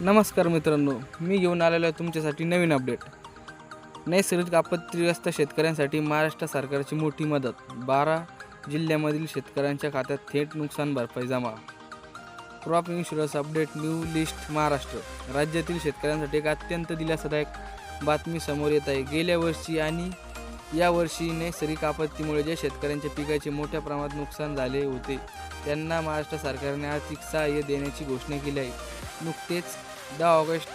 नमस्कार मित्रांनो मी घेऊन आलेलो आहे तुमच्यासाठी नवीन अपडेट. नैसर्गिक आपत्तीग्रस्त शेतकऱ्यांसाठी महाराष्ट्र सरकारची मोठी मदत. बारा जिल्ह्यामधील शेतकऱ्यांच्या खात्यात थेट नुकसान भरपाई जमा. Crop insurance update new list Maharashtra. राज्यातील शेतकऱ्यांसाठी एक अत्यंत दिलासादायक बातमी समोर येत आहे. गेल्या वर्षी आणि यावर्षी नैसर्गिक आपत्तीमुळे ज्या शेतकऱ्यांच्या पिकाचे मोठ्या प्रमाणात नुकसान झाले होते त्यांना महाराष्ट्र सरकारने आर्थिक सहाय्य देण्याची घोषणा केली आहे. नुकतेच दहा ऑगस्ट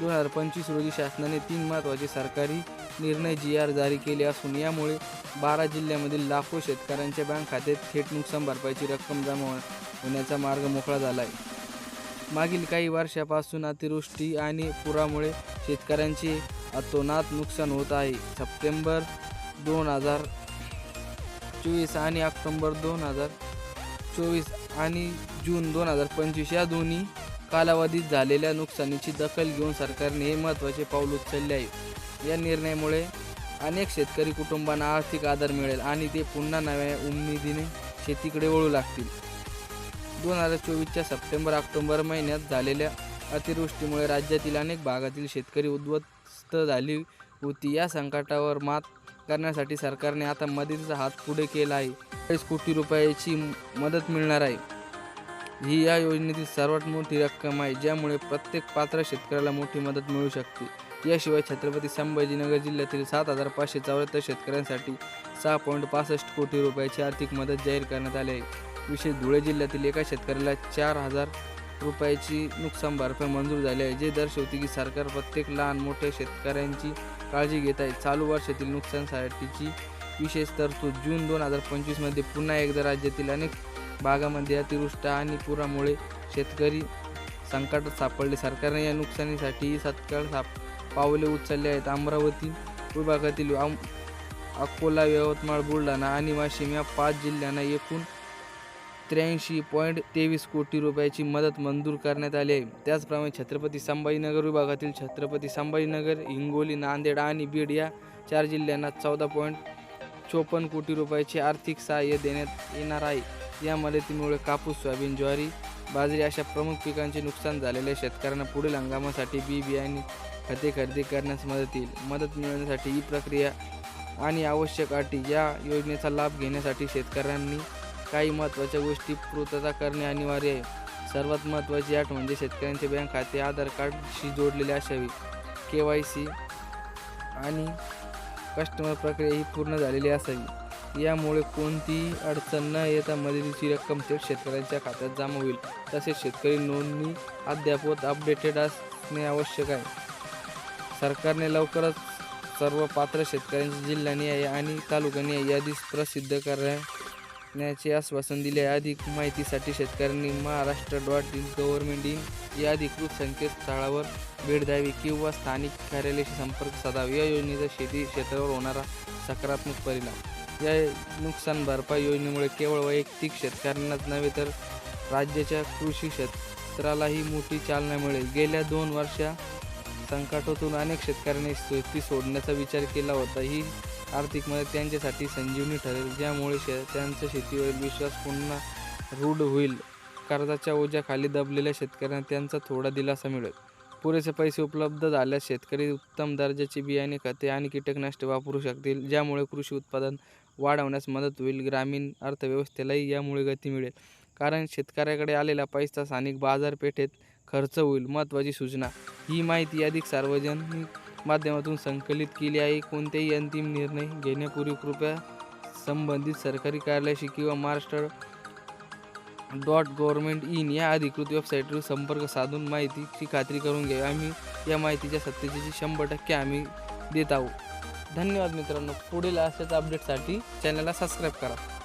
दोन हजार पंचवीस रोजी शासनाने तीन महत्त्वाचे सरकारी निर्णय जी आर जारी केले असून यामुळे बारा जिल्ह्यामधील लाखो शेतकऱ्यांच्या बँक खात्यात थेट नुकसान भरपाईची रक्कम जमा होण्याचा मार्ग मोकळा झाला आहे. मागील काही वर्षापासून अतिवृष्टी आणि पुरामुळे शेतकऱ्यांचे अतोनात नुकसान होत आहे. सप्टेंबर दोन हजार चोवीस आणि ऑक्टोंबर दोन हजार चोवीस आणि जून दोन हजार पंचवीस या दोन्ही कालावधीत झालेल्या नुकसानीची दखल घेऊन सरकारने हे महत्त्वाचे पाऊल उचलले आहे. या निर्णयामुळे अनेक शेतकरी कुटुंबांना आर्थिक आधार मिळेल आणि ते पुन्हा नव्या उमेदीने शेतीकडे वळू लागतील. दोन हजार चोवीसच्या सप्टेंबर ऑक्टोबर महिन्यात झालेल्या अतिवृष्टीमुळे राज्यातील अनेक भागातील शेतकरी उद्ध्वस्त झाली होती. या संकटावर मात करण्यासाठी सरकारने आता मदतीचा हात पुढे केला आहे. चाळीस कोटी रुपयाची मदत मिळणार आहे. ही या योजनेतील सर्वात मोठी रक्कम आहे ज्यामुळे प्रत्येक पात्र शेतकऱ्याला मोठी मदत मिळू शकते. याशिवाय छत्रपती संभाजीनगर जिल्ह्यातील सात हजार पाचशे चौऱ्याहत्तर शेतकऱ्यांसाठी सहा पॉईंट पासष्ट कोटी रुपयाची आर्थिक मदत जाहीर करण्यात आली आहे. विशेष धुळे जिल्ह्यातील एका शेतकऱ्याला चार हजार रुपयाची नुकसान भरपाई मंजूर झाली आहे जे दर्शवते की सरकार प्रत्येक लहान मोठ्या शेतकऱ्यांची काळजी घेत आहे. चालू वर्षातील नुकसानसाठीची विशेष तरतूद जून दोन हजार पंचवीसमध्ये पुन्हा एकदा राज्यातील अनेक भागामध्ये अतिवृष्टी आणि पुरामुळे शेतकरी संकटात सापडले. सरकारने या नुकसानीसाठी सत्काळ साप पावले उचलले आहेत. अमरावती विभागातील आम अकोला यवतमाळ बुलढाणा आणि वाशिम या पाच जिल्ह्यांना एकूण त्र्याऐंशी पॉईंट तेवीस कोटी रुपयाची मदत मंजूर करण्यात आली आहे. त्याचप्रमाणे छत्रपती संभाजीनगर विभागातील छत्रपती संभाजीनगर हिंगोली नांदेड आणि बीड या चार जिल्ह्यांना चौदा पॉईंट चोपन्न कोटी रुपयाचे आर्थिक सहाय्य देण्यात येणार आहे. या मदतीमुळे कापूस सोयाबीन ज्वारी बाजरी अशा प्रमुख पिकांचे नुकसान झालेल्या शेतकऱ्यांना पुढील हंगामासाठी बी बियाणे खते खरेदी करण्यास मदत येईल. मदत मिळवण्यासाठी ही प्रक्रिया आणि आवश्यक अटी या योजनेचा लाभ घेण्यासाठी शेतकऱ्यांनी काही महत्त्वाच्या गोष्टी पूर्तता करणे अनिवार्य आहे. सर्वात महत्त्वाची अट म्हणजे शेतकऱ्यांचे बँक खाते आधार कार्डशी जोडलेले असावे. के वाय सी आणि कस्टमर प्रक्रिया ही पूर्ण झालेली असावी. यामुळे कोणतीही अडचण न येता मदतीची रक्कम थेट शेतकऱ्यांच्या खात्यात जमा होईल. तसेच शेतकरी नोंदणी अद्यापत अपडेटेड असणे आवश्यक आहे. सरकारने लवकरच सर्व पात्र शेतकऱ्यांची जिल्ह्यानी आणि तालुक्यांनी यादी प्रसिद्ध करण्याचे आश्वासन दिले. आहे अधिक माहितीसाठी शेतकऱ्यांनी Maharashtra dot in government in या अधिकृत संकेतस्थळावर भेट द्यावी किंवा स्थानिक कार्यालयाशी संपर्क साधावा. या योजनेचा शेती क्षेत्रावर होणारा सकारात्मक परिणाम या नुकसान भरपाई योजनेमुळे केवळ वैयक्तिक शेतकऱ्यांनाच नव्हे तर राज्याच्या कृषी क्षेत्रालाही मोठी चालना मिळेल. गेल्या दोन वर्षा संकटातून अनेक शेतकऱ्यांनी शेती सोडण्याचा विचार केला होता. ही आर्थिक मदत त्यांच्यासाठी संजीवनी ठरेल ज्यामुळे शे त्यांचा शेतीवरील विश्वास पुन्हा रूढ होईल. कर्जाच्या ओझ्याखाली दबलेल्या शेतकऱ्यांना त्यांचा थोडा दिलासा मिळेल. पुरेसे पैसे उपलब्ध झाल्यास शेतकरी उत्तम दर्जाची बियाणे खते आणि कीटकनाशके वापरू शकतील ज्यामुळे कृषी उत्पादन वाढवण्यास मदत होईल. ग्रामीण अर्थव्यवस्थेलाही यामुळे गती मिळेल. कारण शेतकऱ्याकडे आलेला पैसा स्थानिक बाजारपेठेत खर्च होईल. महत्त्वाची सूचना. ही माहिती अधिक सार्वजनिक माध्यमातून संकलित केली आहे. कोणतेही अंतिम निर्णय घेण्यापूर्वी कृपया संबंधित सरकारी कार्यालयाशी किंवा महाराष्ट्र डॉट गव्हर्मेंट इन या अधिकृत वेबसाईटवर संपर्क साधून माहितीची खात्री करून घ्यावी आम्ही या माहितीच्या सत्यतेची शंभर टक्के आम्ही देत आहोत. धन्यवाद मित्रांनो. पुढील अशाच अपडेटसाठी चॅनलला सबस्क्राईब करा.